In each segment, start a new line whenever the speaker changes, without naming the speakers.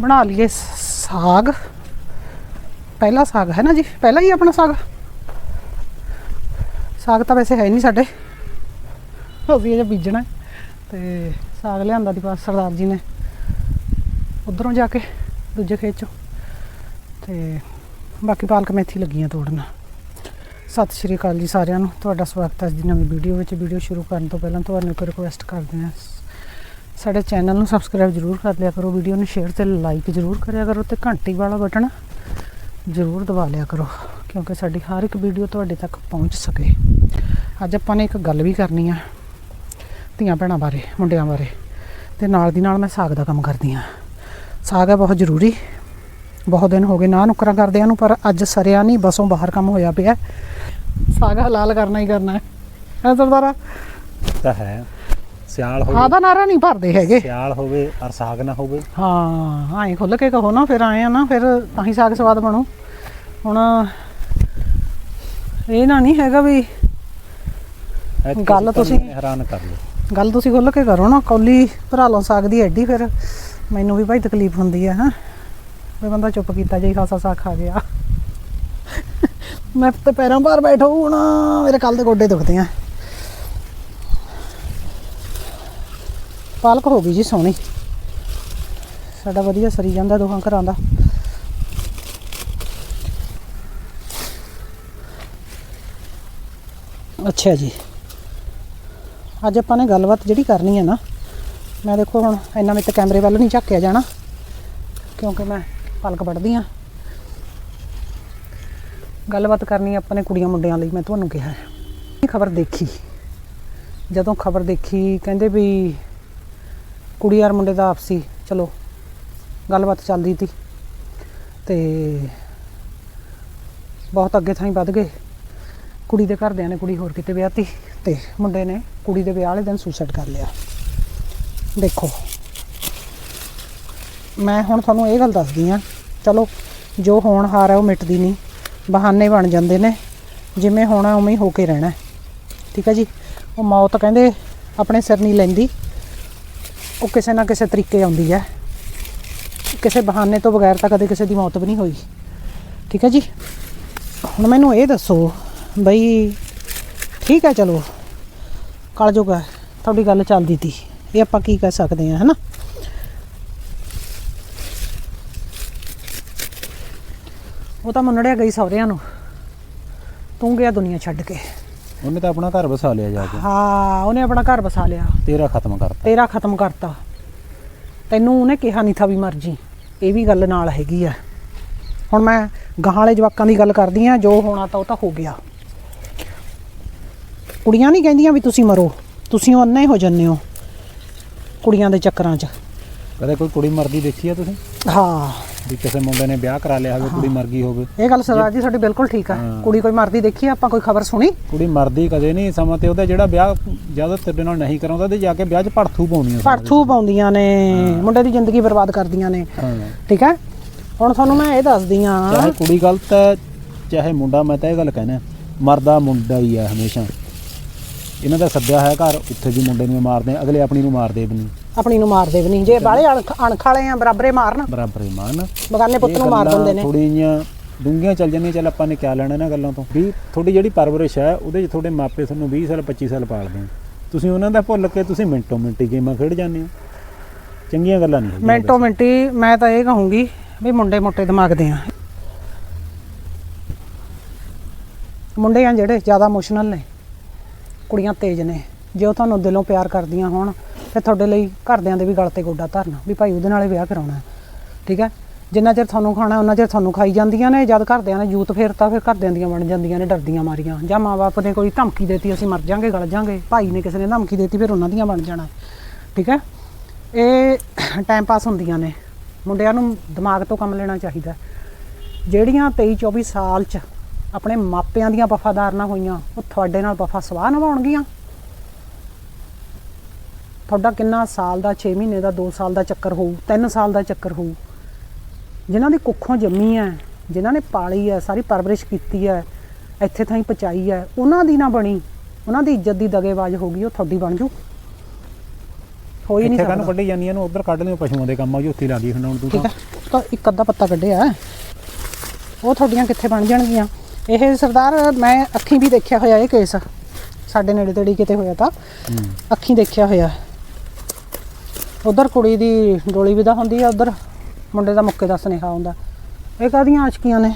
ਬਣਾ ਲਈਏ ਸਾਗ। ਪਹਿਲਾ ਸਾਗ ਹੈ ਨਾ ਜੀ? ਪਹਿਲਾ ਹੀ ਆਪਣਾ ਸਾਗ? ਸਾਗ ਤਾਂ ਵੈਸੇ ਹੈ ਨਹੀਂ ਸਾਡੇ। ਉਹ ਵੀ ਬੀਜਣਾ ਹੈ। ਤੇ ਸਾਗ ਲਿਆਂਦਾ ਦੀ ਪਾਸ ਸਰਦਾਰ ਜੀ ਨੇ। ਉਧਰੋਂ ਜਾ ਕੇ, ਦੂਜੇ ਖੇਤ ਚੋਂ। ਤੇ ਬਾਕੀ ਪਾਲਕ ਮੇਥੀ ਲੱਗੀਆਂ ਤੋੜਨਾ। ਸਤਿ ਸ਼੍ਰੀ ਅਕਾਲ ਜੀ ਸਾਰਿਆਂ ਨੂੰ। ਤੁਹਾਡਾ ਸਵਾਗਤ ਹੈ ਅੱਜ ਦੀ ਨਵੀਂ ਵੀਡੀਓ ਵਿੱਚ। ਵੀਡੀਓ ਸ਼ੁਰੂ ਕਰਨ ਤੋਂ ਪਹਿਲਾਂ ਤੁਹਾਨੂੰ ਇੱਕ ਰਿਕੁਐਸਟ ਕਰਦੇ ਹਾਂ। ਸਾਡੇ ਚੈਨਲ ਨੂੰ ਸਬਸਕ੍ਰਾਈਬ ਜ਼ਰੂਰ ਕਰ ਲਿਆ ਕਰੋ, ਵੀਡੀਓ ਨੂੰ ਸ਼ੇਅਰ ਤੇ ਲਾਈਕ ਜ਼ਰੂਰ ਕਰਿਆ ਕਰੋ ਤੇ ਘੰਟੀ ਵਾਲਾ ਬਟਨ ਜ਼ਰੂਰ ਦਬਾ ਲਿਆ ਕਰੋ, ਕਿਉਂਕਿ ਸਾਡੀ ਹਰ ਇੱਕ ਵੀਡੀਓ ਤੁਹਾਡੇ ਤੱਕ ਪਹੁੰਚ ਸਕੇ। ਅੱਜ ਆਪਾਂ ਨੇ ਇੱਕ ਗੱਲ ਵੀ ਕਰਨੀ ਆ ਧੀਆਂ ਭੈਣਾਂ ਬਾਰੇ, ਮੁੰਡਿਆਂ ਬਾਰੇ, ਤੇ ਨਾਲ ਦੀ ਨਾਲ ਮੈਂ ਸਾਗ ਦਾ ਕੰਮ ਕਰਦੀ ਆ। ਸਾਗ ਹੈ ਬਹੁਤ ਜ਼ਰੂਰੀ, ਬਹੁਤ ਦਿਨ ਹੋ ਗਏ ਨਾ ਨੁਕਰਾਂ ਕਰਦਿਆਂ ਨੂੰ, ਪਰ ਅੱਜ ਸਰਿਆ ਨਹੀਂ, ਬਸੋਂ ਬਾਹਰ ਕੰਮ ਹੋਇਆ ਪਿਆ। ਸਾਗ ਹਲਾਲ ਕਰਨਾ ਹੀ ਕਰਨਾ ਹੈ ਸਰਦਾਰਾ?
ਤਾਂ ਹੈ। ਸਿਆਲ ਹੋਵੇ।
ਆਦਾ ਨਾਰਾ ਨਹੀਂ ਭਰਦੇ ਹੈਗੇ।
ਸਿਆਲ ਹੋਵੇ ਔਰ ਸਾਗ ਨਾ ਹੋਵੇ।
ਹਾਂ ਐਂ ਖੁੱਲ ਕੇ ਕਹੋ ਨਾ ਫਿਰ ਆਏ ਆ ਨਾ ਫਿਰ ਤਾਂ ਹੀ ਸਾਗ ਸਵਾਦ ਬਣੂ। ਹੁਣ ਇਹ ਨਾ ਨਹੀਂ ਹੈਗਾ ਵੀ
ਐਤਕੀ
ਗੱਲ ਤੁਸੀਂ-
ਹੈਰਾਨ ਕਰ ਲਓ।
ਗੱਲ ਤੁਸੀਂ ਖੁੱਲ ਕੇ ਕਰੋ ਨਾ ਕੌਲੀ ਭਰਾ ਲਓ ਸਾਗ ਦੀ ਐਡੀ ਫਿਰ ਮੈਨੂੰ ਵੀ ਭਾਈ ਤਕਲੀਫ ਹੁੰਦੀ ਹੈ ਹਾਂ। ਵੀ ਬੰਦਾ ਚੁੱਪ ਕੀਤਾ ਜੇ ਖਾਸਾ ਸਾਗ ਖਾ ਗਿਆ। ਮੈਂ ਤੇ ਪੈਰਾਂ ਭਾਰ ਬੈਠਾ ਹੁਣ ਮੇਰੇ ਕੱਲ ਦੇ ਗੋਡੇ ਦੁਖਦੇ ਆ। ਪਾਲਕ ਹੋ ਗਈ ਜੀ ਸੋਹਣੀ। ਸਾਡਾ ਵਧੀਆ ਸਰੀ ਜਾਂਦਾ ਦੋਹਾਂ ਘਰਾਂ ਦਾ। ਅੱਛਾ ਜੀ। ਅੱਜ ਆਪਾਂ ਨੇ ਗੱਲਬਾਤ ਜਿਹੜੀ ਕਰਨੀ ਹੈ ਨਾ, ਮੈਂ ਦੇਖੋ ਹੁਣ ਇੰਨਾ ਮੇਰੇ ਕੈਮਰੇ ਵੱਲ ਨਹੀਂ ਝਾਕਿਆ ਜਾਣਾ, ਕਿਉਂਕਿ ਮੈਂ ਪਲਕ ਵੱਢਦੀ ਆ ਗੱਲਬਾਤ ਕਰਨੀ ਆਪਾਂ ਨੇ ਕੁੜੀਆਂ ਮੁੰਡਿਆਂ ਲਈ, ਮੈਂ ਤੁਹਾਨੂੰ ਕਿਹਾ ਹੈ। ਖਬਰ ਦੇਖੀ। ਜਦੋਂ ਖਬਰ ਦੇਖੀ, ਕਹਿੰਦੇ ਵੀ ਕੁੜੀ ਔਰ ਮੁੰਡੇ ਦਾ ਆਪਸੀ, ਚਲੋ, ਗੱਲਬਾਤ ਚੱਲਦੀ ਸੀ ਤੇ ਬਹੁਤ ਅੱਗੇ ਥਾਈਂ ਵੱਧ ਗਏ। ਕੁੜੀ ਦੇ ਘਰਦਿਆਂ ਨੇ ਕੁੜੀ ਹੋਰ ਕਿਤੇ ਵਿਆਹਤੀ ਤੇ ਮੁੰਡੇ ਨੇ ਕੁੜੀ ਦੇ ਵਿਆਹ ਵਾਲੇ ਦਿਨ ਸੁਸਾਈਡ ਕਰ ਲਿਆ। ਦੇਖੋ, ਮੈਂ ਹੁਣ ਤੁਹਾਨੂੰ ਇਹ ਗੱਲ ਦੱਸਦੀ ਆ, ਚਲੋ, ਜੋ ਹੋਣ ਹਾਰ ਹੈ ਉਹ ਮਿਟਦੀ ਨਹੀਂ, ਬਹਾਨੇ ਬਣ ਜਾਂਦੇ ਨੇ, ਜਿਵੇਂ ਹੋਣਾ ਉਵੇਂ ਹੀ ਹੋ ਕੇ ਰਹਿਣਾ। ਠੀਕ ਹੈ ਜੀ? ਉਹ ਮੌਤ ਕਹਿੰਦੇ ਆਪਣੇ ਸਿਰ ਨਹੀਂ ਲੈਂਦੀ। ਉਹ ਕਿਸੇ ਨਾ ਕਿਸੇ ਤਰੀਕੇ ਆਉਂਦੀ ਹੈ। ਕਿਸੇ ਬਹਾਨੇ ਤੋਂ ਬਗੈਰ ਤਾਂ ਕਦੇ ਕਿਸੇ ਦੀ ਮੌਤ ਵੀ ਨਹੀਂ ਹੋਈ। ਠੀਕ ਹੈ ਜੀ? ਹੁਣ ਮੈਨੂੰ ਇਹ ਦੱਸੋ ਬਈ ਠੀਕ ਹੈ, ਚਲੋ। ਕਲਯੁਗ ਹੈ ਤੁਹਾਡੀ ਗੱਲ ਚੱਲਦੀ ਤੀ। ਇਹ ਆਪਾਂ ਕੀ ਕਹਿ ਸਕਦੇ ਹਾਂ, ਹਨਾ? ਉਹ ਤਾਂ ਮੰਨੜਿਆ ਗਈ ਸਹੁਰਿਆਂ ਨੂੰ। ਤੂੰ ਗਿਆ ਦੁਨੀਆ ਛੱਡ ਕੇ।
ਉਹਨੇ ਤਾਂ ਆਪਣਾ ਘਰ ਵਸਾ ਲਿਆ ਜਾ ਕੇ।
ਹਾਂ ਉਹਨੇ ਆਪਣਾ ਘਰ ਵਸਾ ਲਿਆ।
ਤੇਰਾ ਖਤਮ ਕਰਤਾ।
ਤੇਰਾ ਖਤਮ ਕਰਤਾ। ਤੈਨੂੰ ਉਹਨੇ ਕਿਹਾ ਨਹੀਂ ਥਾ ਵੀ ਮਰ ਜੀ। ਇਹ ਵੀ ਗੱਲ ਨਾਲ ਹੈਗੀ ਆ। ਹੁਣ ਮੈਂ ਗਾਹਾਂ ਵਾਲੇ ਜਵਾਕਾਂ ਦੀ ਗੱਲ ਕਰਦੀ ਆ ਜੋ ਹੋਣਾ ਤਾਂ ਉਹ ਤਾਂ ਹੋ ਗਿਆ। ਕੁੜੀਆਂ ਨਹੀਂ ਕਹਿੰਦੀਆਂ ਵੀ ਤੁਸੀਂ ਮਰੋ। ਤੁਸੀਂ ਅੰਨੇ ਹੋ ਜੰਨੇ ਹੋ। ਕੁੜੀਆਂ ਦੇ ਚੱਕਰਾਂ 'ਚ।
ਕਦੇ ਕੋਈ ਕੁੜੀ ਮਰਦੀ ਦੇਖੀ ਆ ਤੁਸੀਂ?
ਹਾਂ।
ਵੀ ਕਿਸੇ ਮੁੰਡੇ ਨੇ ਵਿਆਹ ਕਰਾ ਲਿਆ ਹੋਵੇ ਕੁੜੀ ਮਰ ਗਈ ਹੋਵੇ।
ਇਹ ਗੱਲ ਸਰਦਾਰ ਜੀ ਤੁਹਾਡੀ ਬਿਲਕੁਲ ਠੀਕ ਆ
ਹਾਂ।
ਕੁੜੀ ਕੋਈ ਮਰਦੀ ਦੇਖੀ ਆ, ਆਪਾਂ ਕੋਈ ਖਬਰ ਸੁਣੀ?
ਕੁੜੀ ਮਰਦੀ ਕਦੇ ਨਹੀਂ ਸਮਾਂ ਤੇ ਉਹਦਾ ਜਿਹੜਾ ਵਿਆਹ ਜਦ ਤੇਰੇ ਨਾਲ ਨਹੀਂ ਕਰਾਉਂਦਾ ਤੇ ਜਾ ਕੇ ਵਿਆਹ 'ਚ ਭੜਥੂ ਪਾਉਣੀ ਆ
ਪਰਥੂ ਪਾਉਂਦੀਆਂ ਨੇ ਮੁੰਡੇ ਦੀ ਜ਼ਿੰਦਗੀ ਬਰਬਾਦ ਕਰਦੀਆਂ ਨੇ।
ਹਾਂ।
ਠੀਕ ਹੈ? ਹੁਣ ਤੁਹਾਨੂੰ ਮੈਂ ਇਹ ਦੱਸਦੀ ਆ
ਚਾਹੇ ਕੁੜੀ ਗਲਤ ਹੈ ਚਾਹੇ ਮੁੰਡਾ ਮੈਂ ਤਾਂ ਇਹ ਗੱਲ ਕਹਿਣਾ ਮਰਦਾ ਮੁੰਡਾ ਹੀ ਹੈ ਹਮੇਸ਼ਾ। ਇਹਨਾਂ ਦਾ ਸੱਦਿਆ ਹੈ ਘਰ ਉੱਥੇ ਵੀ ਮੁੰਡੇ ਨੂੰ ਮਾਰਦੇ ਆ, ਅਗਲੇ ਆਪਣੀ ਨੂੰ ਮਾਰਦੇ ਵੀ ਨਹੀਂ
ਆਪਣੀ ਨੂੰ ਮਾਰਦੇ ਵੀ ਨਹੀਂ। ਜੇ ਬਾਲੇ ਅਣਖ ਵਾਲੇ ਆ ਬਰਾਬਰੇ ਮਾਰਨ।
ਬਰਾਬਰ ਹੀ ਮਾਰਨ।
ਬਗਾਨੇ ਪੁੱਤ ਨੂੰ ਮਾਰ ਦਿੰਦੇ ਨੇ।
ਥੋੜੀ ਜੀਆਂ ਡੂੰਘੀਆਂ ਚੱਲ ਜਾਂਦੀਆਂ ਚੱਲ ਆਪਾਂ ਨੇ ਕਿਆ ਲੈਣਾ ਇਹਨਾਂ ਗੱਲਾਂ ਤੋਂ? ਵੀ ਤੁਹਾਡੀ ਜਿਹੜੀ ਪਰਵਰਿਸ਼ ਹੈ ਉਹਦੇ 'ਚ ਤੁਹਾਡੇ ਮਾਪੇ ਤੁਹਾਨੂੰ 20 ਸਾਲ 25 ਸਾਲ ਪਾਲਦੇ ਆ ਤੁਸੀਂ ਉਹਨਾਂ ਦਾ ਭੁੱਲ ਕੇ ਤੁਸੀਂ ਮਿੰਟੋ ਮਿੰਟੀ ਗੇਮਾਂ ਖੇਡ ਜਾਂਦੇ ਹੋ। ਚੰਗੀਆਂ ਗੱਲਾਂ ਨਹੀਂ
ਮਿੰਟੋ ਮਿੰਟੀ ਮੈਂ ਤਾਂ ਇਹ ਕਹੂੰਗੀ ਵੀ ਮੁੰਡੇ ਮੋਟੇ ਦਿਮਾਗ ਦੇ ਆ। ਮੁੰਡੇ ਆ ਜਿਹੜੇ ਜ਼ਿਆਦਾ ਇਮੋਸ਼ਨਲ ਨੇ ਕੁੜੀਆਂ ਤੇਜ਼ ਨੇ। ਜੇ ਉਹ ਤੁਹਾਨੂੰ ਦਿਲੋਂ ਪਿਆਰ ਕਰਦੀਆਂ ਹੋਣ ਤੇ ਤੁਹਾਡੇ ਲਈ ਘਰਦਿਆਂ ਦੇ ਵੀ ਗਲ ਤੇ ਗੋਡਾ ਧਰਨਾ, ਵੀ ਭਾਈ ਉਹਦੇ ਨਾਲੇ ਵਿਆਹ ਕਰਾਉਣਾ ਹੈ। ਠੀਕ ਹੈ? ਜਿੰਨਾ ਚਿਰ ਤੁਹਾਨੂੰ ਖਾਣਾ, ਉਹਨਾਂ ਚਿਰ ਤੁਹਾਨੂੰ ਖਾਈ ਜਾਂਦੀਆਂ ਨੇ, ਜਦ ਘਰਦਿਆਂ ਨੇ ਜੂਤ ਫੇਰਤਾ, ਫਿਰ ਘਰਦਿਆਂ ਦੀਆਂ ਬਣ ਜਾਂਦੀਆਂ ਨੇ ਡਰਦੀਆਂ ਮਾਰੀਆਂ। ਜਾਂ ਮਾਪੇ ਨੇ ਕੋਈ ਧਮਕੀ ਦੇਤੀ, ਅਸੀਂ ਮਰ ਜਾਾਂਗੇ, ਗਲ ਜਾਾਂਗੇ, ਭਾਈ ਨੇ ਕਿਸੇ ਨੇ ਧਮਕੀ ਦੇਤੀ, ਫਿਰ ਉਹਨਾਂ ਦੀਆਂ ਬਣ ਜਾਣਾ ਠੀਕ ਹੈ? ਇਹ ਟਾਈਮ ਪਾਸ ਹੁੰਦੀਆਂ ਨੇ। ਮੁੰਡਿਆਂ ਨੂੰ ਦਿਮਾਗ ਤੋਂ ਕੰਮ ਲੈਣਾ ਚਾਹੀਦਾ ਜਿਹੜੀਆਂ 23 24 ਸਾਲ ਚ ਆਪਣੇ ਮਾਪਿਆਂ ਦੀਆਂ ਵਫਾਦਾਰ ਨਾ ਹੋਈਆਂ, ਉਹ ਤੁਹਾਡੇ ਨਾਲ ਵਫਾ ਸਵਾਹ ਨਿਭਾਉਣਗੀਆਂ। ਤੁਹਾਡਾ ਕਿੰਨਾ ਸਾਲ ਦਾ 6 ਮਹੀਨੇ ਦਾ 2 ਸਾਲ ਦਾ ਚੱਕਰ ਹੋਊ 3 ਸਾਲ ਦਾ ਚੱਕਰ ਹੋਊ। ਜਿਨ੍ਹਾਂ ਦੀ ਕੁੱਖੋਂ ਜੰਮੀ ਹੈ ਜਿਨ੍ਹਾਂ ਨੇ ਪਾਲੀ ਹੈ ਸਾਰੀ ਪਰਵਰਿਸ਼ ਕੀਤੀ ਹੈ ਇੱਥੇ ਥਾਈ ਪਚਾਈ ਹੈ ਉਹਨਾਂ ਦੀ ਨਾ ਬਣੀ ਉਹਨਾਂ ਦੀ ਇੱਜ਼ਤ ਦੀ ਦਗੇਬਾਜ਼ ਹੋ ਗਈ ਉਹ ਤੁਹਾਡੀ ਬਣ ਜੂ। ਹੋ ਹੀ ਨਹੀਂ ਸਕਦਾ।
ਕੱਢੀ ਜਾਂਦੀਆਂ ਨੂੰ ਉਧਰ ਕੱਢ ਲਿਓ ਪਸ਼ੂਆਂ ਦੇ ਕੰਮ ਜੀ ਉੱਥੇ ਲਾ ਦੀ ਹੁਣ ਤੂੰ ਤਾਂ।
ਇੱਕ ਅੱਧਾ ਪੱਤਾ ਕੱਢਿਆ। ਉਹ ਤੁਹਾਡੀਆਂ ਕਿੱਥੇ ਬਣ ਜਾਣਗੀਆਂ? ਇਹ ਸਰਦਾਰ ਮੈਂ ਅੱਖੀਂ ਵੀ ਦੇਖਿਆ ਹੋਇਆ ਇਹ ਕੇਸ। ਸਾਡੇ ਨੇੜੇ ਤੇੜੀ ਕਿਤੇ ਹੋਇਆ ਤਾਂ। ਅੱਖੀਂ ਦੇਖਿਆ ਹੋਇਆ। ਉਧਰ ਕੁੜੀ ਦੀ ਡੋਲੀ ਵਿਦਾ ਹੁੰਦੀ ਆ ਉਧਰ ਮੁੰਡੇ ਦਾ ਮੁੱਕੇ ਦਾ ਸੁਨੇਹਾ ਆਉਂਦਾ ਇਹ ਕਾਹਦੀਆਂ ਆਸ਼ਕੀਆਂ ਨੇ?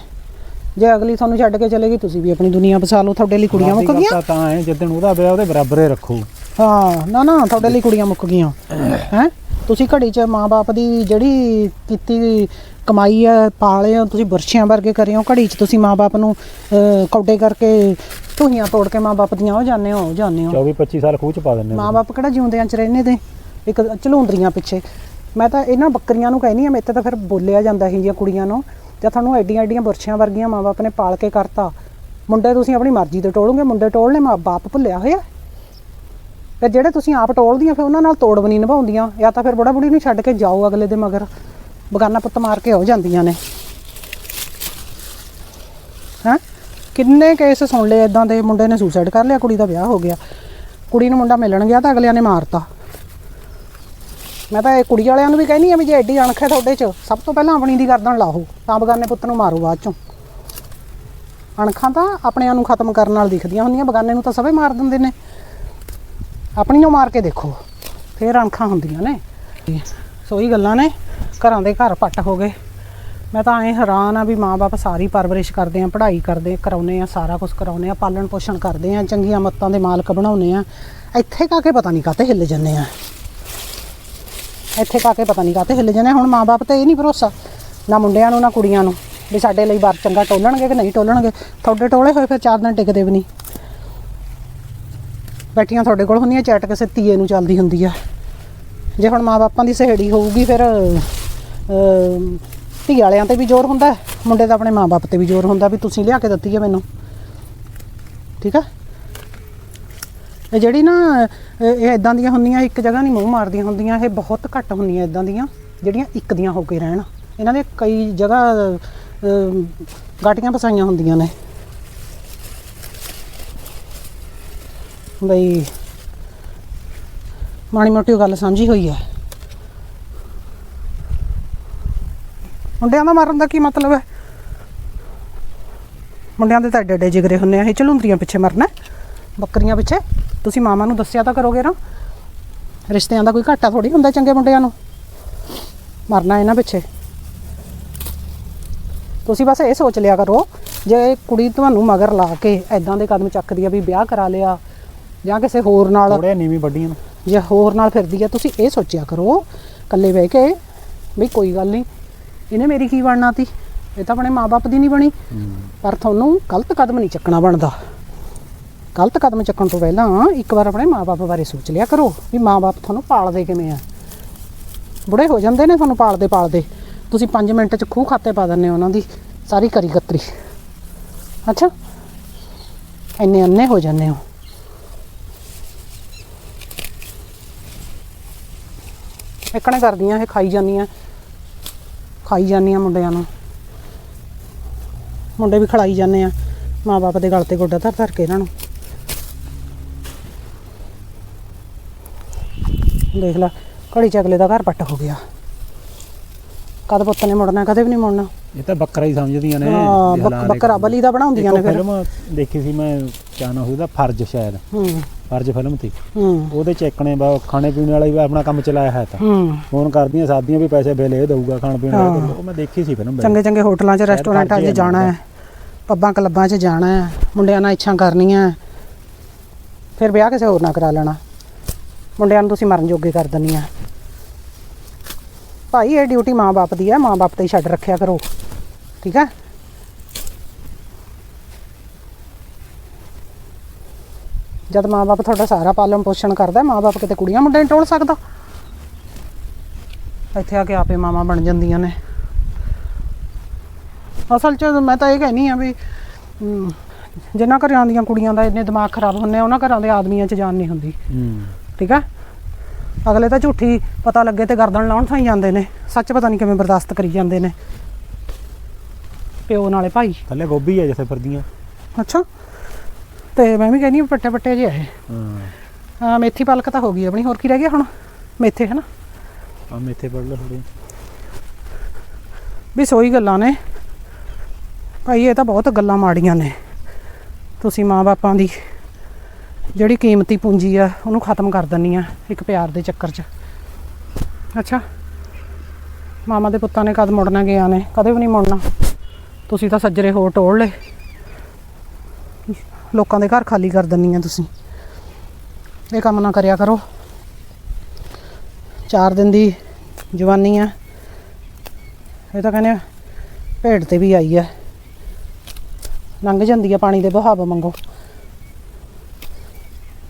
ਜੇ ਅਗਲੀ ਤੁਹਾਨੂੰ ਛੱਡ ਕੇ ਚਲੇਗੀ ਤੁਸੀਂ ਵੀ ਆਪਣੀ ਦੁਨੀਆ ਬਸਾ ਲਓ ਤੁਹਾਡੇ ਲਈ ਕੁੜੀਆਂ ਮੁੱਕ ਗਈਆਂ।
ਤਾਂ ਹੈ ਜਿੱਦਣ ਉਹਦਾ ਵਿਆਹ ਉਹਦੇ ਬਰਾਬਰੇ ਰੱਖੋ।
ਹਾਂ ਨਾ ਨਾ ਤੁਹਾਡੇ ਲਈ ਕੁੜੀਆਂ ਮੁੱਕ ਗਈਆਂ। ਹੈ? ਤੁਸੀਂ ਘੜੀ 'ਚ ਮਾਪੇ ਦੀ ਜਿਹੜੀ ਕੀਤੀ ਕਮਾਈ ਹੈ ਪਾਲੇ ਹੋ ਤੁਸੀਂ ਬਰਸ਼ਿਆਂ ਵਰਗੇ ਕਰੇ ਹੋ ਘੜੀ 'ਚ ਤੁਸੀਂ ਮਾਪੇ ਨੂੰ ਕੌਡੇ ਕਰਕੇ ਢੂਹੀਆਂ ਤੋੜ ਕੇ ਮਾਪੇ ਦੀਆਂ ਹੋ ਜਾਂਦੇ ਹੋ ਜਾਂਦੇ ਹੋ।
24 25 ਸਾਲ ਖੂਹ ਚ ਪਾ ਦਿੰਦੇ
ਮਾਂ ਬਾਪ ਕਿਹੜਾ ਜਿਉਂਦਿਆਂ ਚ ਰਹਿੰਦੇ ਤੇ? ਇੱਕ ਝਲੂੰਦਰੀਆਂ ਪਿੱਛੇ। ਮੈਂ ਤਾਂ ਇਹਨਾਂ ਬੱਕਰੀਆਂ ਨੂੰ ਕਹਿੰਦੀ ਆ ਮੇਰੇ ਤੇ ਤਾਂ ਫਿਰ ਬੋਲਿਆ ਜਾਂਦਾ ਇਹ ਜਿਹੀਆਂ ਕੁੜੀਆਂ ਨੂੰ, ਜਾਂ ਤੁਹਾਨੂੰ ਐਡੀਆਂ ਐਡੀਆਂ ਬੁਰਸ਼ੀਆਂ ਵਰਗੀਆਂ ਮਾਂ ਬਾਪ ਨੇ ਪਾਲ ਕੇ ਕਰਤਾ। ਮੁੰਡੇ ਤੁਸੀਂ ਆਪਣੀ ਮਰਜ਼ੀ ਤੇ ਟੋਲੋਗੇ, ਮੁੰਡੇ ਟੋਲਨੇ ਮਾਂ ਬਾਪ ਭੁੱਲਿਆ ਹੋਇਆ? ਤੇ ਜਿਹੜੇ ਤੁਸੀਂ ਆਪ ਟੋਲਦੀਆਂ, ਫਿਰ ਉਹਨਾਂ ਨਾਲ ਤੋੜ ਵੀ ਨਹੀਂ ਨਿਭਾਉਂਦੀਆਂ, ਜਾਂ ਤਾਂ ਫਿਰ ਬੜਾ ਬੁੜੀ ਨੂੰ ਛੱਡ ਕੇ ਜਾਓ ਅਗਲੇ ਦੇ ਮਗਰ। ਬਗਾਨਾ ਪੁੱਤ ਮਾਰ ਕੇ ਹੋ ਜਾਂਦੀਆਂ ਨੇ। ਹੈਂ? ਕਿੰਨੇ ਕੇਸ ਸੁਣ ਲਏ ਇਦਾਂ ਦੇ, ਮੁੰਡੇ ਨੇ ਸੁਸਾਈਡ ਕਰ ਲਿਆ, ਕੁੜੀ ਦਾ ਵਿਆਹ ਹੋ ਗਿਆ। ਕੁੜੀ ਨੂੰ ਮੁੰਡਾ ਮਿਲਣ ਗਿਆ ਤਾਂ ਅਗਲਿਆਂ ਨੇ ਮਾਰਤਾ। ਮੈਂ ਤਾਂ ਇਹ ਕੁੜੀ ਵਾਲਿਆਂ ਨੂੰ ਵੀ ਕਹਿੰਦੀ ਆ ਵੀ ਜੇ ਐਡੀ ਅਣਖ ਹੈ ਤੁਹਾਡੇ 'ਚ, ਸਭ ਤੋਂ ਪਹਿਲਾਂ ਆਪਣੀ ਦੀ ਗਰਦਨ ਲਾਹੋ। ਤਾਂ ਬਗਾਨੇ ਪੁੱਤ ਨੂੰ ਮਾਰੋ ਬਾਅਦ 'ਚੋਂ। ਅਣਖਾਂ ਤਾਂ ਆਪਣਿਆਂ ਨੂੰ ਖਤਮ ਕਰਨ ਨਾਲ ਦਿਖਦੀਆਂ ਹੁੰਦੀਆਂ, ਬਗਾਨੇ ਨੂੰ ਤਾਂ ਸਭੇ ਮਾਰ ਦਿੰਦੇ ਨੇ। ਆਪਣੀ ਨੂੰ ਮਾਰ ਕੇ ਦੇਖੋ, ਫੇਰ ਅਣਖਾਂ ਹੁੰਦੀਆਂ ਨੇ। ਸੋ ਹੀ ਗੱਲਾਂ ਨੇ, ਘਰਾਂ ਦੇ ਘਰ ਪੱਟ ਹੋ ਗਏ। ਮੈਂ ਤਾਂ ਐ ਹੈਰਾਨ ਆ ਵੀ ਮਾਪੇ ਸਾਰੀ ਪਰਵਰਿਸ਼ ਕਰਦੇ ਆ, ਪੜ੍ਹਾਈ ਕਰਦੇ ਕਰਾਉਨੇ ਆ, ਸਾਰਾ ਕੁਝ ਕਰਾਉਨੇ ਆ, ਪਾਲਣ ਪੋਸ਼ਣ ਕਰਦੇ ਆ, ਚੰਗੀਆਂ ਮੱਤਾਂ ਦੇ ਮਾਲਕ ਬਣਾਉਨੇ ਆ। ਇੱਥੇ ਕਾ ਕੇ ਪਤਾ ਨਹੀਂ ਕਾਤੇ ਹਿੱਲ ਜੰਨੇ ਆ। ਇੱਥੇ ਕਾ ਕੇ ਪਤਾ ਨਹੀਂ ਕਾਤੇ ਹਿੱਲ ਜੰਨੇ ਹੁਣ ਮਾਪੇ ਤੇ ਇਹ ਨਹੀਂ ਭਰੋਸਾ, ਨਾ ਮੁੰਡਿਆਂ ਨੂੰ, ਨਾ ਕੁੜੀਆਂ ਨੂੰ, ਵੀ ਸਾਡੇ ਲਈ ਬਾਰ ਚੰਗਾ ਟੋਲਣਗੇ ਕਿ ਨਹੀਂ ਟੋਲਣਗੇ। ਤੁਹਾਡੇ ਟੋਲੇ ਹੋਏ ਫਿਰ ਚਾਰ ਦਿਨ ਟਿਕਦੇ ਵੀ ਨਹੀਂ। ਬੈਠੀਆਂ ਤੁਹਾਡੇ ਕੋਲ ਹੁੰਦੀਆਂ, ਚੈਟ ਕਿਸੇ ਧੀਏ ਨੂੰ ਚੱਲਦੀ ਹੁੰਦੀ ਆ। ਜੇ ਹੁਣ ਮਾਪਿਆਂ ਦੀ ਸਹੇੜੀ ਹੋਊਗੀ ਫਿਰ ਧੀ ਵਾਲਿਆਂ ਤੇ ਵੀ ਜ਼ੋਰ ਹੁੰਦਾ, ਮੁੰਡੇ ਦਾ ਆਪਣੇ ਮਾਪੇ ਤੇ ਵੀ ਜ਼ੋਰ ਹੁੰਦਾ ਵੀ ਤੁਸੀਂ ਲਿਆ ਕੇ ਦਿੱਤੀ ਹੈ ਮੈਨੂੰ। ਠੀਕ ਆ? ਇਹ ਜਿਹੜੀ ਨਾ, ਇਹ ਇਦਾਂ ਦੀਆਂ ਹੁੰਦੀਆਂ, ਇੱਕ ਜਗ੍ਹਾ ਨਹੀਂ ਮੂੰਹ ਮਾਰਦੀਆਂ ਹੁੰਦੀਆਂ, ਇਹ ਬਹੁਤ ਘੱਟ ਹੁੰਦੀਆਂ ਇਦਾਂ ਦੀਆਂ, ਜਿਹੜੀਆਂ ਇੱਕ ਦੀਆਂ ਹੋ ਕੇ ਰਹਿਣ। ਇਹਨਾਂ ਦੇ ਕਈ ਜਗ੍ਹਾ ਗਾਟੀਆਂ ਪਸਾਈਆਂ ਹੁੰਦੀਆਂ ਨੇ। ਬਈ, ਮਾੜੀ ਮੋਟੀ ਗੱਲ ਸਮਝੀ ਹੋਈ ਹੈ। ਮੁੰਡਿਆਂ ਦਾ ਮਾਰਨ ਦਾ ਕੀ ਮਤਲਬ ਹੈ? ਮੁੰਡਿਆਂ ਦੇ ਤਾਂ ਏਡੇ ਏਡੇ ਜਿਗਰੇ ਹੁੰਨੇ ਆ, ਇਹ ਝਲੁੰਦਰੀਆਂ ਪਿੱਛੇ ਮਰਨਾ ਬੱਕਰੀਆਂ ਪਿੱਛੇ। ਤੁਸੀਂ ਮਾਮਾ ਨੂੰ ਦੱਸਿਆ ਤਾਂ ਕਰੋਗੇ ਨਾ। ਰਿਸ਼ਤਿਆਂ ਦਾ ਕੋਈ ਘਾਟਾ ਥੋੜੀ ਹੁੰਦਾ ਚੰਗੇ ਮੁੰਡਿਆਂ ਨੂੰ। ਮਰਨਾ ਇਹਨਾਂ ਪਿੱਛੇ। ਤੁਸੀਂ ਬਸ ਇਹ ਸੋਚ ਲਿਆ ਕਰੋ ਜੇ ਕੁੜੀ ਤੁਹਾਨੂੰ ਮਗਰ ਲਾ ਕੇ ਐਦਾਂ ਦੇ ਕਦਮ ਚੱਕਦੀ ਆ ਵੀ ਵਿਆਹ ਕਰਾ ਲਿਆ ਜਾਂ ਕਿਸੇ ਹੋਰ ਨਾਲ
ਥੋੜੇ ਨੀਵੀਂ ਵੱਡੀਆਂ ਨੂੰ।
ਜੇ ਹੋਰ ਨਾਲ ਫਿਰਦੀ ਆ ਤੁਸੀਂ ਇਹ ਸੋਚਿਆ ਕਰੋ ਇਕੱਲੇ ਬਹਿ ਕੇ ਵੀ ਕੋਈ ਗੱਲ ਨਹੀਂ ਇਹਨੇ ਮੇਰੀ ਕੀ ਬਣਨਾ ਤੀ? ਇਹ ਤਾਂ ਆਪਣੇ ਮਾਪੇ ਦੀ ਨਹੀਂ ਬਣੀ। ਪਰ ਤੁਹਾਨੂੰ ਗਲਤ ਕਦਮ ਨਹੀਂ ਚੱਕਣਾ ਬਣਦਾ। ਗਲਤ ਕਦਮ ਚੱਕਣ ਤੋਂ ਪਹਿਲਾਂ ਇੱਕ ਵਾਰ ਆਪਣੇ ਮਾਪੇ ਬਾਰੇ ਸੋਚ ਲਿਆ ਕਰੋ ਵੀ ਮਾਪੇ ਤੁਹਾਨੂੰ ਪਾਲਦੇ ਕਿਵੇਂ ਆ। ਬੁੜੇ ਹੋ ਜਾਂਦੇ ਨੇ ਤੁਹਾਨੂੰ ਪਾਲਦੇ ਪਾਲਦੇ ਤੁਸੀਂ 5 ਮਿੰਟ ਚ ਖੂਹ ਖਾਤੇ ਪਾ ਦਿੰਦੇ ਹੋ ਉਹਨਾਂ ਦੀ, ਸਾਰੀ ਕਰੀ ਕਤਰੀ ਅੱਛਾ? ਇੰਨੇ ਅੰਨੇ ਹੋ ਜਾਂਦੇ ਹੋ। ਇਕਣੇ ਕਰਦੀਆਂ, ਇਹ ਖਾਈ ਜਾਂਦੀਆਂ। ਖਾਈ ਜਾਂਦੀਆਂ ਮੁੰਡਿਆਂ ਨੂੰ। ਮੁੰਡੇ ਵੀ ਖੜਾਈ ਜਾਂਦੇ ਆ। ਮਾਪੇ ਦੇ ਗਲ ਤੇ ਗੋਡਾ ਧਰ ਧਰ ਕੇ ਇਹਨਾਂ ਨੂੰ। ਦੇਖ ਲੈ ਘੜੀ ਚ ਅਗਲੇ ਦਾ ਘਰ ਪੱਟ ਹੋ ਗਿਆ। ਕਦ ਪੁੱਤ ਨੇ ਮੁੜਨਾ ਕਦੇ ਵੀ ਨਹੀਂ ਮੁੜਨਾ।
ਇਹ ਤਾਂ ਬੱਕਰਾ ਹੀ ਸਮਝਦੀਆਂ ਨੇ
ਹਾਂ, ਬੱਕ- ਬੱਕਰਾ ਬਲੀ ਦਾ ਬਣਾਉਂਦੀਆਂ ਨੇ ਫਿਰ।
ਫਿਲਮ ਦੇਖੀ ਸੀ ਮੈਂ ਕਿਆ ਨਾ ਉਹਦਾ? ਫਰਜ਼ ਸ਼ਾਇਦ।
ਹੂੰ।
ਫਰਜ਼ ਫਿਲਮ ਸੀ।
ਹੂੰ।
ਉਹਦੇ ਚ ਇੱਕਣੇ ਬਾ ਖਾਣੇ ਪੀਣੇ ਵਾਲਾ ਵੀ ਆਪਣਾ ਕੰਮ ਚਲਾਇਆ ਹੈ ਤਾਂ।
ਹੂੰ।
ਫੋਨ ਕਰਦੀਆਂ ਸਾਦੀਆਂ ਵੀ ਪੈਸੇ ਬਿੱਲ ਇਹ ਦਊਗਾ ਖਾਣ ਪੀਣ
ਹਾਂ।
ਵਾਲਾ ਉਹ ਮੈਂ ਦੇਖੀ ਸੀ ਫਿਲਮ
ਚੰਗੇ ਚੰਗੇ ਹੋਟਲਾਂ 'ਚ ਰੈਸਟੋਰੈਂਟਾਂ 'ਚ
ਹੈ
ਜਾਣਾ ਹੈ। ਪੱਬਾਂ ਕਲੱਬਾਂ 'ਚ ਜਾਣਾ ਹੈ। ਮੁੰਡਿਆਂ ਨਾਲ ਇੱਛਾ ਕਰਨੀਆਂ ਫਿਰ ਵਿਆਹ ਕਿਸੇ ਹੋਰ ਨਾਲ ਕਰਾ ਲੈਣਾ। ਮੁੰਡਿਆਂ ਨੂੰ ਤੁਸੀਂ ਮਰਨ ਜੋਗੇ ਕਰ ਦਿੰਦੀਆਂ ਭਾਈ ਇਹ ਡਿਊਟੀ ਮਾਂ-ਬਾਪ ਦੀ ਹੈ ਮਾਂ-ਬਾਪ ਤੇ ਹੀ ਛੱਡ ਰੱਖਿਆ ਕਰੋ। ਠੀਕ ਹੈ ਜਦ ਮਾਂ-ਬਾਪ ਤੁਹਾਡਾ ਸਾਰਾ ਪਾਲਣ ਪੋਸ਼ਣ ਕਰਦਾ ਮਾਂ-ਬਾਪ ਕਿਤੇ ਕੁੜੀਆਂ ਮੁੰਡੇ ਨਹੀਂ ਟੋਲ ਸਕਦਾ? ਇੱਥੇ ਆ ਕੇ ਆਪੇ ਮਾਵਾਂ ਬਣ ਜਾਂਦੀਆਂ ਨੇ। ਅਸਲ 'ਚ ਮੈਂ ਤਾਂ ਇਹ ਕਹਿਣੀ ਆ ਵੀ ਅਮ, ਜਿਨ੍ਹਾਂ ਘਰਾਂ ਦੀਆਂ ਕੁੜੀਆਂ ਦਾ ਇੰਨੇ ਦਿਮਾਗ ਖਰਾਬ ਹੁੰਨੇ ਆ ਉਹਨਾਂ ਘਰਾਂ ਦੇ ਆਦਮੀਆਂ 'ਚ ਜਾਨ ਨਹੀਂ ਹੁੰਦੀ। ਠੀਕ ਆ? ਅਗਲੇ ਤਾਂ ਝੂਠੀ ਪਤਾ ਲੱਗੇ ਤੇ ਗਰਦਨ ਲਾਉਣ ਥਾਈ ਜਾਂਦੇ ਨੇ। ਸੱਚ ਪਤਾ ਨਹੀਂ ਕਿਵੇਂ ਬਰਦਾਸ਼ਤ ਕਰੀ ਜਾਂਦੇ ਨੇ। ਪਿਓ ਨਾਲੇ ਭਾਈ।
ਥੱਲੇ ਗੋਭੀ ਆ ਜਿੱਥੇ ਫਿਰਦੀਆਂ
ਅੱਛਾ। ਤੇ ਮੈਂ ਵੀ ਕਹਿੰਦੀ ਹਾਂ ਪੱਟੇ ਪੱਟੇ ਜਿਹੇ ਆਏ
ਹਾਂ।
ਆ ਮੇਥੀ ਪਾਲਕ ਤਾਂ ਹੋ ਗਈ ਆਪਣੀ ਹੋਰ ਕੀ ਰਹਿ ਗਿਆ ਹੁਣ? ਮੇਥੇ ਹਨਾ?
ਆ ਮੇਥੇ ਪੜ ਲਓ ਥੋੜੀ
ਵੀ ਸੋਈ ਗੱਲਾਂ ਨੇ। ਭਾਈ ਇਹ ਤਾਂ ਬਹੁਤ ਗੱਲਾਂ ਮਾੜੀਆਂ ਨੇ। ਤੁਸੀਂ ਮਾਂ-ਬਾਪਾਂ ਦੀ ਜਿਹੜੀ ਕੀਮਤੀ ਪੂੰਜੀ ਆ ਉਹਨੂੰ ਖਤਮ ਕਰ ਦਿੰਨੀ ਆ ਇੱਕ ਪਿਆਰ ਦੇ ਚੱਕਰ 'ਚ। ਅੱਛਾ? ਮਾਮਾ ਦੇ ਪੁੱਤਾਂ ਨੇ ਕਦ ਮੁੜਨਾ ਗਿਆ ਨੇ ਕਦੇ ਵੀ ਨਹੀਂ ਮੁੜਨਾ। ਤੁਸੀਂ ਤਾਂ ਸੱਜਰੇ ਹੋਰ ਟੋੜ ਲਏ। ਲੋਕਾਂ ਦੇ ਘਰ ਖਾਲੀ ਕਰ ਦਿੰਨੀ ਆ ਤੁਸੀਂ। ਇਹ ਕੰਮ ਨਾ ਕਰਿਆ ਕਰੋ। ਚਾਰ ਦਿਨ ਦੀ ਜਵਾਨੀ ਆ। ਇਹ ਤਾਂ ਕਹਿੰਦੇ ਆ, ਭੇਡ ਤੇ ਵੀ ਆਈ ਆ। ਲੰਘ ਜਾਂਦੀ ਆ ਪਾਣੀ ਦੇ ਬਹਾਵ ਮੰਗੋ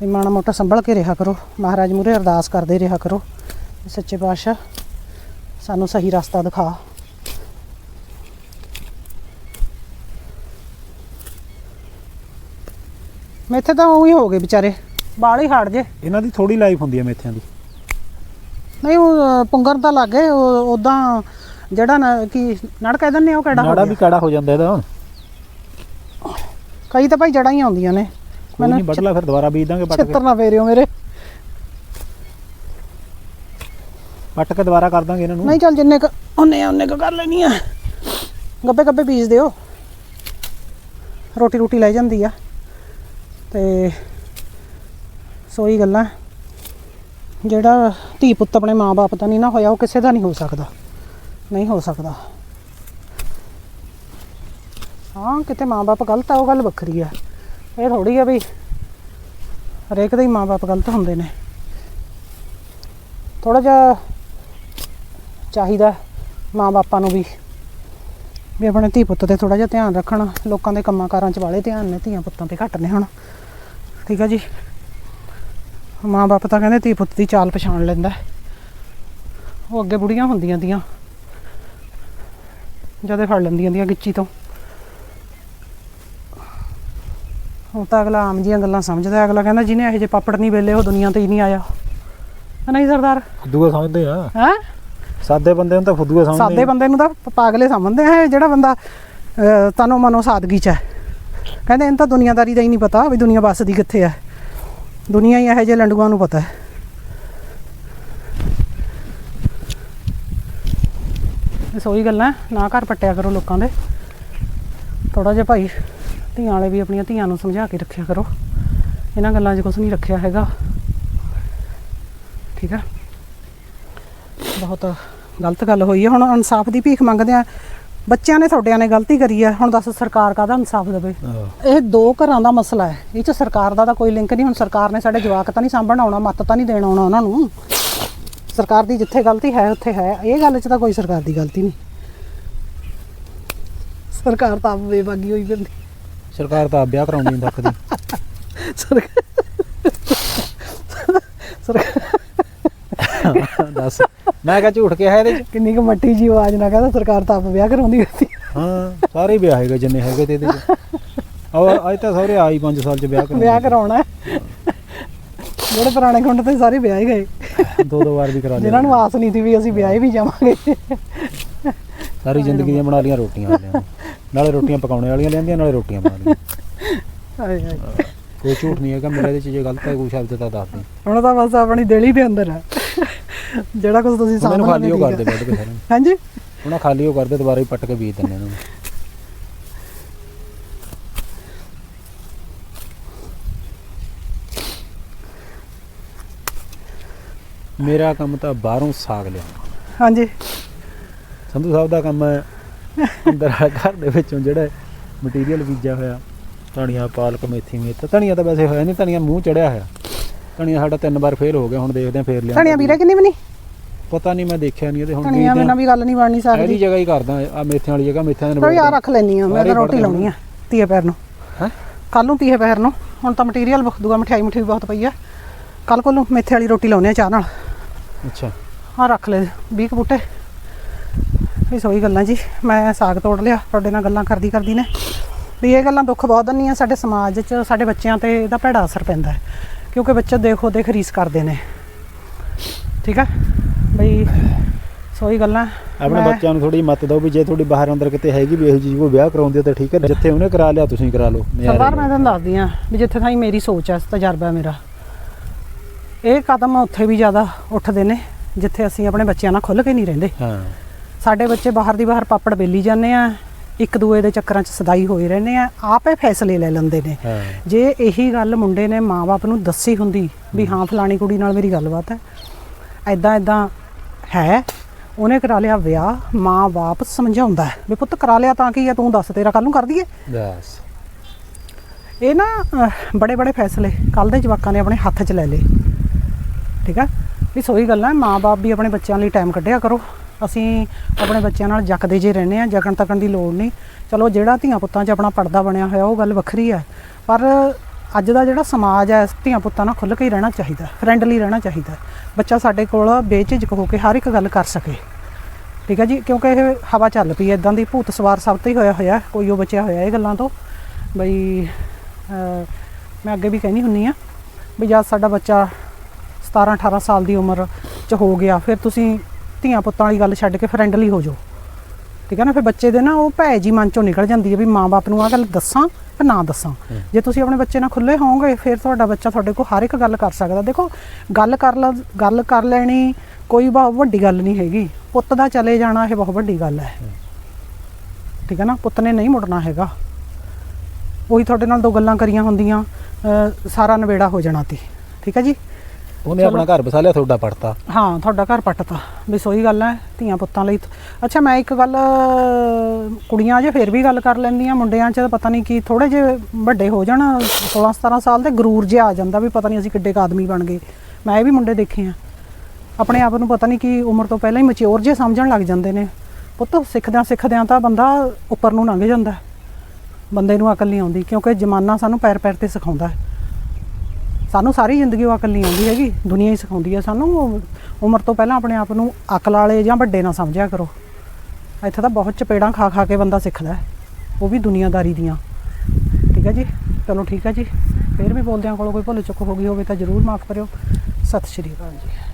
ਵੀ ਮਾੜਾ ਮੋਟਾ ਸੰਭਲ ਕੇ ਰਿਹਾ ਕਰੋ। ਮਹਾਰਾਜ ਮੂਰੇ ਅਰਦਾਸ ਕਰਦੇ ਰਿਹਾ ਕਰੋ। ਸੱਚੇ ਪਾਤਸ਼ਾਹ ਸਾਨੂੰ ਸਹੀ ਰਸਤਾ ਦਿਖਾ। ਮੇਥੇ ਤਾਂ ਉਹੀ ਹੋ ਗਏ ਵਿਚਾਰੇ। ਬਾਲ ਹੀ ਹਾੜ ਜੇ।
ਇਹਨਾਂ ਦੀ ਥੋੜੀ ਲਾਈਫ ਹੁੰਦੀ ਹੈ ਮੇਥਿਆਂ ਦੀ।
ਨਹੀਂ ਉਹ ਪੁੰਗਰ ਤਾਂ ਲੱਗ ਗਏ। ਉਦਾਂ ਜਿਹੜਾ ਨਾ ਕੀ ਨੜ ਕਹਿ ਆ ਉਹ ਕਿਹੜਾ ਹੋ
ਨਾੜਾ
ਗਿਆ?
ਵੀ ਕਾੜਾ ਹੋ ਜਾਂਦਾ ਇਹਦਾ ਹੁਣ?
ਕਈ ਤਾਂ ਭਾਈ ਜੜਾਂ ਹੀ ਆਉਂਦੀਆਂ ਨੇ।
ਕੋਈ ਨਹੀਂ ਵੱਢ ਲਾ ਫਿਰ ਦੁਬਾਰਾ ਬੀਜ ਦਾਂਗੇ ਪੱਟ ਕੇ।
ਛਿੱਤਰ ਨਾ ਫੇਰਿਓ ਮੇਰੇ।
ਪੱਟ ਕੇ ਦੁਬਾਰਾ ਕਰ ਦਾਂਗੇ ਇਹਨਾਂ ਨੂੰ।
ਨਹੀਂ ਚੱਲ ਜਿੰਨੇ ਕ ਉਹਨੇ ਉਹਨੇ ਕ ਕਰ ਲੈਣੀ ਆ। ਗੱਬੇ ਗੱਬੇ ਬੀਜ ਦਿਓ। ਰੋਟੀ ਰੋਟੀ ਲੈ ਜਾਂਦੀ ਆ। ਤੇ ਸੋਈ ਗੱਲਾਂ। ਜਿਹੜਾ ਧੀ ਪੁੱਤ ਆਪਣੇ ਮਾਪੇ ਦਾ ਨਹੀਂ ਨਾ ਹੋਇਆ ਉਹ ਕਿਸੇ ਦਾ ਨਹੀਂ ਹੋ ਸਕਦਾ। ਨਹੀਂ ਹੋ ਸਕਦਾ। ਹਾਂ ਕਿਤੇ ਮਾਪੇ ਗਲਤ ਆ ਉਹ ਗੱਲ ਵੱਖਰੀ ਆ। ਇਹ ਥੋੜੀ ਆ ਵੀ ਹਰੇਕ ਦੇ ਹੀ ਮਾਪੇ ਗਲਤ ਹੁੰਦੇ ਨੇ। ਥੋੜਾ ਜਿਹਾ ਚਾਹੀਦਾ ਮਾਂ ਬਾਪਾਂ ਨੂੰ ਵੀ ਵੀ ਆਪਣੇ ਧੀ ਪੁੱਤ ਤੇ ਥੋੜਾ ਜਿਹਾ ਧਿਆਨ ਰੱਖਣ। ਲੋਕਾਂ ਦੇ ਕੰਮਾਂ ਕਾਰਾਂ 'ਚ ਵਾਲੇ ਧਿਆਨ ਨੇ, ਧੀਆਂ ਪੁੱਤਾਂ ਤੇ ਘੱਟ ਨੇ ਹੁਣ। ਠੀਕ ਆ ਜੀ? ਮਾਂ ਬਾਪ ਤਾਂ ਕਹਿੰਦੇ ਧੀ ਪੁੱਤ ਦੀ ਚਾਲ ਪਛਾਣ ਲੈਂਦਾ। ਉਹ ਅੱਗੇ ਬੁੜੀਆਂ ਹੁੰਦੀਆਂ ਦੀਆਂ ਜਦੇ ਫੜ ਲੈਂਦੀਆਂ ਦੀਆਂ ਗਿੱਚੀ ਤੋਂ। ਹੁਣ ਤਾਂ ਅਗਲਾ ਆਮ ਜੀਆਂ ਗੱਲਾਂ ਸਮਝਦਾ ਅਗਲਾ ਕਹਿੰਦਾ ਜਿਹਨੇ ਇਹੋ ਜਿਹੇ ਪਾਪੜ ਨਹੀਂ ਵੇਲੇ ਉਹ ਦੁਨੀਆ ਤੇ ਹੀ ਨਹੀਂ ਆਇਆ। ਨਹੀਂ ਸਰਦਾਰ?
ਫੁੱਦੂਆ ਸਮਝਦੇ ਆ।
ਹੈ?
ਸਾਦੇ ਬੰਦੇ ਨੂੰ ਤਾਂ ਫੁੱਦੂਆ ਸਮਝਦੇ
ਸਾਦੇ
ਆ।
ਬੰਦੇ ਨੂੰ ਤਾਂ ਪਾਗਲੇ ਸਮਝਦੇ ਆ। ਜਿਹੜਾ ਬੰਦਾ ਤਨੋ ਮਨੋ ਸਾਦਗੀ ਚ ਹੈ। ਕਹਿੰਦੇ ਇਹਨੂੰ ਤਾਂ ਦੁਨੀਆਦਾਰੀ ਦਾ ਹੀ ਨਹੀਂ ਪਤਾ ਵੀ ਦੁਨੀਆ ਵੱਸਦੀ ਕਿੱਥੇ ਹੈ। ਦੁਨੀਆ ਹੀ ਇਹੋ ਜਿਹੇ ਲੰਡੂਆਂ ਨੂੰ ਪਤਾ ਹੈ। ਇਹ ਸੋਈ ਗੱਲਾਂ ਨਾ ਘਰ ਪੱਟਿਆ ਕਰੋ ਲੋਕਾਂ ਦੇ। ਥੋੜਾ ਜਿਹਾ ਭਾਈ ਧੀਆਂ ਵਾਲੇ ਵੀ ਆਪਣੀਆਂ ਧੀਆਂ ਨੂੰ ਸਮਝਾ ਕੇ ਰੱਖਿਆ ਕਰੋ। ਇਹਨਾਂ ਗੱਲਾਂ 'ਚ ਕੁਝ ਨਹੀਂ ਰੱਖਿਆ ਹੈਗਾ। ਠੀਕ ਆ? ਬਹੁਤ ਗਲਤ ਗੱਲ ਹੋਈ ਹੈ ਹੁਣ ਇਨਸਾਫ ਦੀ ਭੀਖ ਮੰਗਦੇ ਆ। ਬੱਚਿਆਂ ਨੇ ਤੁਹਾਡਿਆਂ ਨੇ ਗਲਤੀ ਕਰੀ ਹੈ ਹੁਣ ਦੱਸ ਸਰਕਾਰ ਕਾਹਦਾ ਇਨਸਾਫ ਦੇਵੇ? ਇਹ ਦੋ ਘਰਾਂ ਦਾ ਮਸਲਾ ਹੈ। ਇਹ ਚ ਸਰਕਾਰ ਦਾ ਤਾਂ ਕੋਈ ਲਿੰਕ ਨਹੀਂ। ਹੁਣ ਸਰਕਾਰ ਨੇ ਸਾਡੇ ਜਵਾਕ ਤਾਂ ਨਹੀਂ ਸਾਂਭਣ ਆਉਣਾ ਮੱਤ ਤਾਂ ਨਹੀਂ ਦੇਣ ਆਉਣਾ ਉਹਨਾਂ ਨੂੰ। ਸਰਕਾਰ ਦੀ ਜਿੱਥੇ ਗਲਤੀ ਹੈ ਉੱਥੇ ਹੈ। ਇਹ ਗੱਲ 'ਚ ਤਾਂ ਕੋਈ ਸਰਕਾਰ ਦੀ ਗਲਤੀ ਨਹੀਂ। ਸਰਕਾਰ ਤਾਂ ਬੇਬਾਗੀ ਹੋਈ ਫਿਰਦੀ।
ਸਰਕਾਰ ਤਾਂ ਆਪ ਵਿਆਹ ਕਰਾਉਣੀ ਨਹੀਂ ਰੱਖਦੀ ਦੱਸ। ਮੈਂ ਕਿਹਾ ਝੂਠ ਕਿਹਾ ਇਹਦੇ ਚ।
ਕਿੰਨੀ ਕੁ ਮੱਟੀ ਜੀ ਆਵਾਜ਼ ਨਾ ਕਹਿੰਦਾ ਸਰਕਾਰ ਤਾਂ ਆਪ ਵਿਆਹ ਕਰਾਉਂਦੀ
ਹਾਂ ਸਾਰੇ ਵਿਆਹ ਹੈਗੇ ਜਿੰਨੇ ਹੈਗੇ ਤੇ ਇਹਦੇ ਚ। ਅੱਜ ਤਾਂ ਸਹੁਰੇ ਆਈ 5 ਸਾਲ ਚ ਵਿਆਹ ਕਰਾਉਣਾ
ਵਿਆਹ ਕਰਾਉਣਾ ਹੈ। ਜਿਹੜੇ ਪੁਰਾਣੇ ਖੁੰਡ ਤੇ ਸਾਰੇ ਵਿਆਹ ਹੀ ਗਏ।
ਦੋ ਦੋ ਵਾਰ ਵੀ ਕਰਾ
ਜਿਨ੍ਹਾਂ ਨੂੰ ਆਸ ਨਹੀਂ ਸੀ ਵੀ ਅਸੀਂ ਵਿਆਹ ਹੀ ਵੀ ਜਾਵਾਂਗੇ।
ਸਾਰੀ ਜ਼ਿੰਦਗੀ ਦੀਆਂ ਬਣਾ ਲੀਆਂ ਰੋਟੀਆਂ ਵਾਲਿਆਂ ਨੇ। ਨਾਲੇ ਰੋਟੀਆਂ ਪਕਾਉਣੇ ਵਾਲੀਆਂ ਲਿਆਂਦੀਆਂ ਨਾਲੇ ਰੋਟੀਆਂ ਬਣਾ ਲਈਆਂ
ਹਾਏ ਹਾਏ।
ਕੋਈ ਝੂਠ ਨਹੀਂ ਹੈਗਾ ਮੇਰਾ ਇਹਦੇ ਚ ਜੇ ਗਲਤ ਹੈ ਕੋਈ ਸ਼ਬਦ ਤਾਂ ਦੱਸ ਦੇ।
ਹੁਣ ਤਾਂ ਬਸ ਆਪਣੀ ਦਿਲੀ ਦੇ ਅੰਦਰ ਹੈ ਜਿਹੜਾ ਕੁਝ ਤੁਸੀਂ ਸਾਹਮਣੇ
ਖਾਲੀ ਉਹ ਕਰਦੇ ਬੈਠ ਕੇ ਸਾਰਿਆਂ ਨੂੰ
ਹਾਂਜੀ?
ਉਹਨਾਂ ਖਾਲੀ ਉਹ ਕਰਦੇ ਦੁਬਾਰਾ ਹੀ ਪੱਟ ਕੇ ਬੀਜ ਦਿੰਦੇ ਇਹਨਾਂ ਨੂੰ ਮੇਰਾ ਕੰਮ ਤਾਂ ਬਾਹਰੋਂ ਸਾਗ ਲਿਆਉਣਾ।
ਹਾਂਜੀ।
ਸੰਧੂ ਸਾਹਿਬ ਦਾ ਕੰਮ ਹੈ ਅੰਦਰ ਵਾਲੇ ਘਰ ਦੇ ਵਿੱਚੋਂ ਜਿਹੜਾ ਮਟੀਰੀਅਲ ਬੀਜਿਆ ਹੋਇਆ ਧਨੀਆ ਪਾਲਕ ਮੇਥੀ ਮੇਥ। ਧਨੀਆ ਤਾਂ ਵੈਸੇ ਹੋਇਆ ਨਹੀਂ ਧਨੀਆ ਮੂੰਹ ਚੜਿਆ ਹੋਇਆ। ਧਨੀਆ ਸਾਡਾ ਤਿੰਨ ਵਾਰ ਫੇਲ ਹੋ ਗਿਆ ਹੁਣ ਦੇਖਦੇ ਹਾਂ ਫੇਰ ਲਿਆ
ਧਣੀਆਂ ਵੀਰੇ ਕਿੰਨੀ ਬਣੀ
ਪਤਾ ਨਹੀਂ ਮੈਂ ਦੇਖਿਆ ਨਹੀਂ ਇਹਦੇ ਹੁਣ
ਧਣੀਆਂ ਬਿਨਾਂ ਵੀ ਗੱਲ ਨਹੀਂ ਬਣਨੀ
ਇਹਦੀ
ਸਕਦੀ
ਜਗ੍ਹਾ ਹੀ ਕਰਦਾ ਆ ਮੇਥਿਆਂ ਵਾਲੀ ਜਗ੍ਹਾ ਮੇਥਿਆਂ ਦੇ
ਆ
ਨਿਬੇੜ
ਰੱਖ ਲੈਣੀ ਆ ਮੈਂ ਤਾਂ ਰੋਟੀ ਲਾਉਣੀ ਆ ਤੀਏ ਪੈਰ ਨੂੰ।
ਹੈਂ?
ਕੱਲ ਨੂੰ ਤੀਏ ਪੈਰ ਨੂੰ ਹੁਣ ਤਾਂ ਮਟੀਰੀਅਲ ਦੂਆ ਮਠਿਆਈ ਮਠੀ ਬਹੁਤ ਪਈ ਆ। ਕੱਲ ਕੋਲ ਨੂੰ ਮੇਥੇ ਵਾਲੀ ਰੋਟੀ ਲਾਉਣੇ ਆ ਚਾਹ ਨਾਲ।
ਅੱਛਾ।
ਆ ਰੱਖ ਲੈ 20 ਕੁ ਬੂਟੇ। ਇਹ ਸੋਈ ਗੱਲਾਂ ਜੀ। ਮੈਂ ਸਾਗ ਤੋੜ ਲਿਆ ਤੁਹਾਡੇ ਨਾਲ ਗੱਲਾਂ ਕਰਦੀ ਕਰਦੀ ਨੇ। ਵੀ ਇਹ ਗੱਲਾਂ ਦੁੱਖ ਬਹੁਤ ਦਿੰਦੀਆਂ ਸਾਡੇ ਸਮਾਜ 'ਚ ਸਾਡੇ ਬੱਚਿਆਂ ਤੇ ਇਹਦਾ ਭੈੜਾ ਅਸਰ ਪੈਂਦਾ ਹੈ। ਕਿਉਂਕਿ ਬੱਚੇ ਦੇਖੋ ਦੇਖ ਰੀਸ ਕਰਦੇ ਨੇ। ਠੀਕ ਆ ਬਈ ਸੋਈ ਗੱਲਾਂ
ਆਪਣੇ ਬੱਚਿਆਂ ਨੂੰ ਥੋੜੀ ਮੱਤ ਦਿਓ ਵੀ ਜੇ ਤੁਹਾਡੀ ਬਾਹਰ ਅੰਦਰ ਕਿਤੇ ਹੈਗੀ ਵੀ ਇਹੋ ਜਿਹੀ ਕੋਈ ਵਿਆਹ ਕਰਾਉਂਦੇ ਤਾਂ ਠੀਕ ਹੈ। ਜਿੱਥੇ ਉਹਨੇ ਕਰਾ ਲਿਆ ਤੁਸੀਂ ਕਰਾ ਲਓ।
ਸਰਦਾਰ ਮੈਂ। ਤੁਹਾਨੂੰ ਦੱਸਦੀ ਆ ਵੀ ਜਿੱਥੇ ਤਾਈਂ ਮੇਰੀ ਸੋਚ ਆ ਤਜਰਬਾ ਮੇਰਾ। ਇਹ ਕਦਮ ਉੱਥੇ ਵੀ ਜ਼ਿਆਦਾ ਉੱਠਦੇ ਨੇ ਜਿੱਥੇ ਅਸੀਂ ਆਪਣੇ ਬੱਚਿਆਂ ਨਾਲ ਖੁੱਲ੍ਹ ਕੇ ਨਹੀਂ ਰਹਿੰਦੇ।
ਹਾਂ।
ਸਾਡੇ ਬੱਚੇ ਬਾਹਰ ਦੀ ਬਾਹਰ ਪਾਪੜ ਬੇਲੀ ਜਾਂਦੇ ਆ ਇੱਕ ਦੂਏ ਦੇ ਚੱਕਰਾਂ 'ਚ ਸਦਾਈ ਹੋਏ ਰਹਿੰਦੇ ਆ ਆਪੇ ਫੈਸਲੇ ਲੈ ਲੈਂਦੇ ਨੇ। ਜੇ ਇਹੀ ਗੱਲ ਮੁੰਡੇ ਨੇ ਮਾਪੇ ਨੂੰ ਦੱਸੀ ਹੁੰਦੀ ਵੀ ਹਾਂ ਫਲਾਣੀ ਕੁੜੀ ਨਾਲ ਮੇਰੀ ਗੱਲਬਾਤ ਹੈ ਐਦਾਂ ਐਦਾਂ ਹੈ ਉਹਨੇ ਕਰਾ ਲਿਆ ਵਿਆਹ ਮਾਂ-ਬਾਪ ਸਮਝਾਉਂਦਾ ਹੈ ਵੀ ਪੁੱਤ ਕਰਾ ਲਿਆ ਤਾਂ ਕੀ ਹੈ ਤੂੰ ਦੱਸ ਤੇਰਾ ਕੱਲ ਨੂੰ ਕਰ ਦਈਏ।
ਬਸ
ਇਹ ਨਾ ਬੜੇ ਬੜੇ ਫੈਸਲੇ ਕੱਲ ਦੇ ਜਵਾਕਾਂ ਨੇ ਆਪਣੇ ਹੱਥ 'ਚ ਲੈ ਲਏ। ਠੀਕ ਆ? ਵੀ ਸੋਈ ਗੱਲ ਹੈ ਮਾਂ-ਬਾਪ ਵੀ ਆਪਣੇ ਬੱਚਿਆਂ ਲਈ ਟਾਈਮ ਕੱਢਿਆ ਕਰੋ। ਅਸੀਂ ਆਪਣੇ ਬੱਚਿਆਂ ਨਾਲ ਜੱਕਦੇ ਜੇ ਰਹਿੰਦੇ ਆ ਜਕਣ ਤੱਕਣ ਦੀ ਲੋੜ ਨਹੀਂ। ਚਲੋ, ਜਿਹੜਾ ਧੀਆਂ ਪੁੱਤਾਂ 'ਚ ਆਪਣਾ ਪਰਦਾ ਬਣਿਆ ਹੋਇਆ, ਉਹ ਗੱਲ ਵੱਖਰੀ ਹੈ। ਪਰ ਅੱਜ ਦਾ ਜਿਹੜਾ ਸਮਾਜ ਹੈ ਧੀਆਂ ਪੁੱਤਾਂ ਨਾਲ ਖੁੱਲ੍ਹ ਕੇ ਹੀ ਰਹਿਣਾ ਚਾਹੀਦਾ ਫਰੈਂਡਲੀ ਰਹਿਣਾ ਚਾਹੀਦਾ ਬੱਚਾ ਸਾਡੇ ਕੋਲ ਬੇਝਿਜਕ ਹੋ ਕੇ ਹਰ ਇੱਕ ਗੱਲ ਕਰ ਸਕੇ। ਠੀਕ ਹੈ ਜੀ? ਕਿਉਂਕਿ ਇਹ ਹਵਾ ਚੱਲ ਪਈ ਹੈ, ਇਦਾਂ ਦੀ ਭੂਤ ਸਵਾਰ ਸਭ ਤੇ ਹੀ ਹੋਇਆ ਹੋਇਆ, ਕੋਈ ਉਹ ਬਚਿਆ ਹੋਇਆ ਇਹ ਗੱਲਾਂ ਤੋਂ। ਬਈ ਮੈਂ ਅੱਗੇ ਵੀ ਕਹਿੰਦੀ ਹੁੰਨੀ ਆ ਵੀ ਜਦ ਸਾਡਾ ਬੱਚਾ 17 18 ਸਾਲ ਦੀ ਉਮਰ ਚ ਹੋ ਗਿਆ, ਫਿਰ ਤੁਸੀਂ ਧੀਆਂ ਪੁੱਤਾਂ ਵਾਲੀ ਗੱਲ ਛੱਡ ਕੇ ਫਰੈਂਡਲੀ ਹੋ ਜਾਓ। ਠੀਕ ਹੈ ਨਾ? ਫਿਰ ਬੱਚੇ ਦੇ ਨਾ ਉਹ ਭੈ ਜੀ ਮਨ ਚੋਂ ਨਿਕਲ ਜਾਂਦੀ ਹੈ ਵੀ ਮਾਂ-ਬਾਪ ਨੂੰ ਆ ਗੱਲ ਦੱਸਾਂ ਕਿ ਨਾ ਦੱਸਾਂ। ਜੇ ਤੁਸੀਂ ਆਪਣੇ ਬੱਚੇ ਨਾਲ ਖੁੱਲੇ ਹੋਵੋਗੇ ਫਿਰ ਤੁਹਾਡਾ ਬੱਚਾ ਤੁਹਾਡੇ ਕੋਲ ਹਰ ਇੱਕ ਗੱਲ ਕਰ ਸਕਦਾ। ਦੇਖੋ ਗੱਲ ਕਰ ਲ ਗੱਲ ਕਰ ਲੈਣੀ ਕੋਈ ਬਹੁਤ ਵੱਡੀ ਗੱਲ ਨਹੀਂ ਹੈਗੀ। ਪੁੱਤ ਦਾ ਚਲੇ ਜਾਣਾ ਇਹ ਬਹੁਤ ਵੱਡੀ ਗੱਲ ਹੈ। ਠੀਕ ਹੈ ਨਾ? ਪੁੱਤ ਨੇ ਨਹੀਂ ਮੁੜਨਾ ਹੈਗਾ। ਉਹੀ ਤੁਹਾਡੇ ਨਾਲ ਦੋ ਗੱਲਾਂ ਕਰੀਆਂ ਹੁੰਦੀਆਂ ਸਾਰਾ ਨਵੇੜਾ ਹੋ ਜਾਣਾ ਤੀ। ਠੀਕ ਹੈ ਜੀ?
ਉਹਨੇ ਆਪਣਾ ਘਰ ਬਸਾ ਲਿਆ ਤੁਹਾਡਾ ਪੜਤਾ
ਹਾਂ ਤੁਹਾਡਾ ਘਰ ਪੱਟਤਾ ਵੀ ਸੋਈ ਗੱਲ ਹੈ ਧੀਆਂ ਪੁੱਤਾਂ ਲਈ। ਤਾਂ- ਅੱਛਾ ਮੈਂ ਇੱਕ ਗੱਲ ਕੁੜੀਆਂ ਜੇ ਫਿਰ ਵੀ ਗੱਲ ਕਰ ਲੈਂਦੀਆਂ ਮੁੰਡਿਆਂ 'ਚ ਤਾਂ ਪਤਾ ਨਹੀਂ ਕੀ ਥੋੜੇ ਜੇ ਵੱਡੇ ਹੋ ਜਾਣ 16 17 ਸਾਲ ਦੇ ਗਰੂਰ ਜਿਹਾ ਆ ਜਾਂਦਾ ਵੀ ਪਤਾ ਨਹੀਂ ਅਸੀਂ ਕਿੱਡੇ ਕੁ ਆਦਮੀ ਬਣ ਗਏ। ਮੈਂ ਇਹ ਵੀ ਮੁੰਡੇ ਦੇਖੇ ਆ। ਆਪਣੇ ਆਪ ਨੂੰ ਪਤਾ ਨਹੀਂ ਕੀ ਉਮਰ ਤੋਂ ਪਹਿਲਾਂ ਹੀ ਮੈਚਿਓਰ ਜੇ ਸਮਝਣ ਲੱਗ ਜਾਂਦੇ ਨੇ। ਪੁੱਤ ਸਿੱਖਦਿਆਂ ਸਿੱਖਦਿਆਂ ਤਾਂ ਬੰਦਾ ਉੱਪਰ ਨੂੰ ਲੰਘ ਜਾਂਦਾ। ਬੰਦੇ ਨੂੰ ਅਕਲ ਨਹੀਂ ਆਉਂਦੀ ਕਿਉਂਕਿ ਜ਼ਮਾਨਾ ਸਾਨੂੰ ਪੈਰ ਪੈਰ ਤੇ ਸਿਖਾਉਂਦਾ ਹੈ। ਸਾਨੂੰ ਸਾਰੀ ਜ਼ਿੰਦਗੀ ਉਹ ਅਕਲ ਨਹੀਂ ਆਉਂਦੀ ਹੈਗੀ। ਦੁਨੀਆ ਹੀ ਸਿਖਾਉਂਦੀ ਹੈ ਸਾਨੂੰ। ਉਹ ਉਮਰ ਤੋਂ ਪਹਿਲਾਂ ਆਪਣੇ ਆਪ ਨੂੰ ਅਕਲ ਵਾਲੇ ਜਾਂ ਵੱਡੇ ਨਾ ਸਮਝਿਆ ਕਰੋ। ਇੱਥੇ ਤਾਂ ਬਹੁਤ ਚਪੇੜਾਂ ਖਾ ਖਾ ਕੇ ਬੰਦਾ ਸਿੱਖਦਾ ਉਹ ਵੀ ਦੁਨੀਆਦਾਰੀ ਦੀਆਂ। ਠੀਕ ਹੈ ਜੀ? ਚਲੋ ਠੀਕ ਹੈ ਜੀ। ਫੇਰ ਵੀ ਬੋਲਦਿਆਂ ਕੋਲੋਂ ਕੋਈ ਭੁੱਲ ਚੁੱਕ ਹੋ ਗਈ ਹੋਵੇ ਤਾਂ ਜ਼ਰੂਰ ਮਾਫ ਕਰਿਓ। ਸਤਿ ਸ਼੍ਰੀ ਅਕਾਲ ਜੀ।